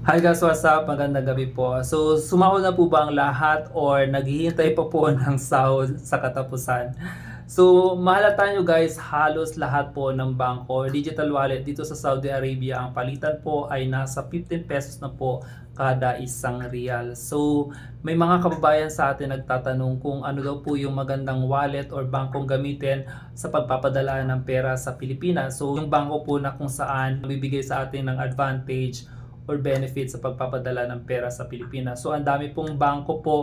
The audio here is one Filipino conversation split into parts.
Hi guys, what's up? Magandang gabi po. So, sumahod na po ba ang lahat or naghihintay pa po ng sahod sa katapusan? So, mahalata nyo guys, halos lahat po ng bangko or digital wallet dito sa Saudi Arabia, ang palitan po ay nasa 15 pesos na po kada isang real. So, may mga kababayan sa atin nagtatanong kung ano daw po yung magandang wallet or bangkong gamitin sa pagpapadala ng pera sa Pilipinas. So, yung bangko po na kung saan bibigay sa atin ng advantage or benefit sa pagpapadala ng pera sa Pilipinas. So ang dami pong bangko po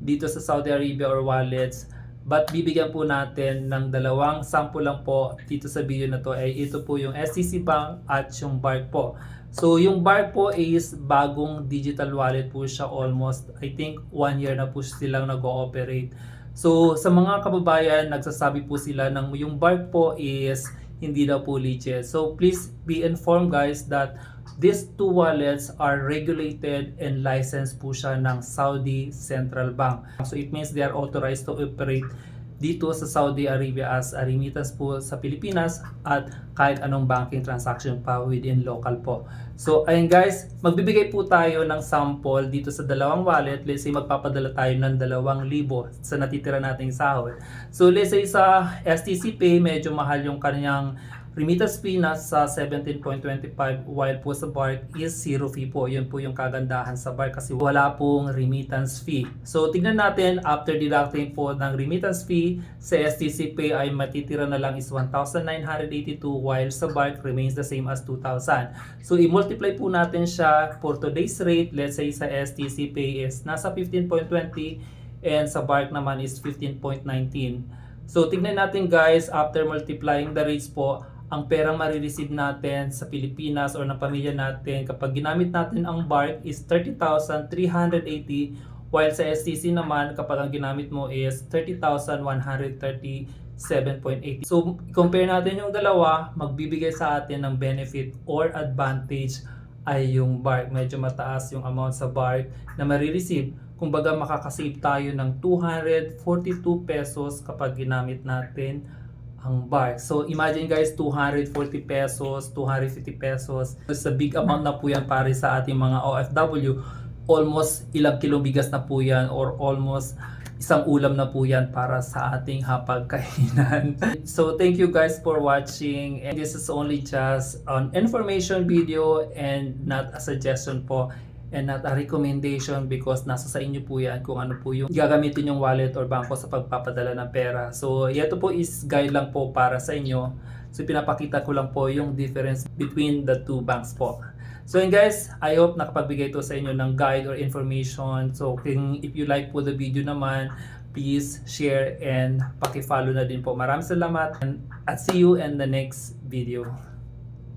dito sa Saudi Arabia or wallets but bibigyan po natin ng dalawang sample lang po dito sa video na to ay ito po yung SCC Bank at yung Bark po. So yung Bark po is bagong digital wallet po siya almost I think one year na po silang nag-ooperate. So sa mga kababayan nagsasabi po sila ng yung Bark po is hindi daw po legit. So please be informed guys that these two wallets are regulated and licensed po siya ng Saudi Central Bank. So it means they are authorized to operate dito sa Saudi Arabia as a remittance po sa Pilipinas at kahit anong banking transaction pa within local po. So ayun guys, magbibigay po tayo ng sample dito sa dalawang wallet. Let's say magpapadala tayo ng dalawang libo sa natitira nating sahod. So let's say sa STC Pay, medyo mahal yung kanyang remittance fee nasa 17.25 while po sa Bark is zero fee po. Yun po yung kagandahan sa Bark kasi wala pong remittance fee. So tignan natin after deducting po ng remittance fee sa STC Pay ay matitira na lang is 1,982 while sa Bark remains the same as 2,000. So i-multiply po natin siya for today's rate. Let's say sa STC Pay is nasa 15.20 and sa Bark naman is 15.19. So tignan natin guys after multiplying the rates po ang perang marireceive natin sa Pilipinas or ng pamilya natin kapag ginamit natin ang BARC is 30,380 while sa STC naman kapag ang ginamit mo is 30,137.80. So compare natin yung dalawa, magbibigay sa atin ng benefit or advantage ay yung BARC. Medyo mataas yung amount sa BARC na marireceive. Kumbaga makakasave tayo ng 242 pesos kapag ginamit natin ang bar. So imagine guys, 240 pesos, 250 pesos. It's a big amount na po yan para sa ating mga OFW. Almost ilang kilong bigas na po yan or almost isang ulam na po yan para sa ating hapagkainan. so thank you guys for watching and this is only just an information video and not a suggestion po and not a recommendation because nasa sa inyo po yan kung ano po yung gagamitin yung wallet or bangko sa pagpapadala ng pera. So, ito po is guide lang po para sa inyo. So, pinapakita ko lang po yung difference between the two banks po. So yun guys, I hope nakapagbigay ito sa inyo ng guide or information. So kung if you like po the video naman, please share and paki-follow na din po. Maraming salamat and at see you in the next video.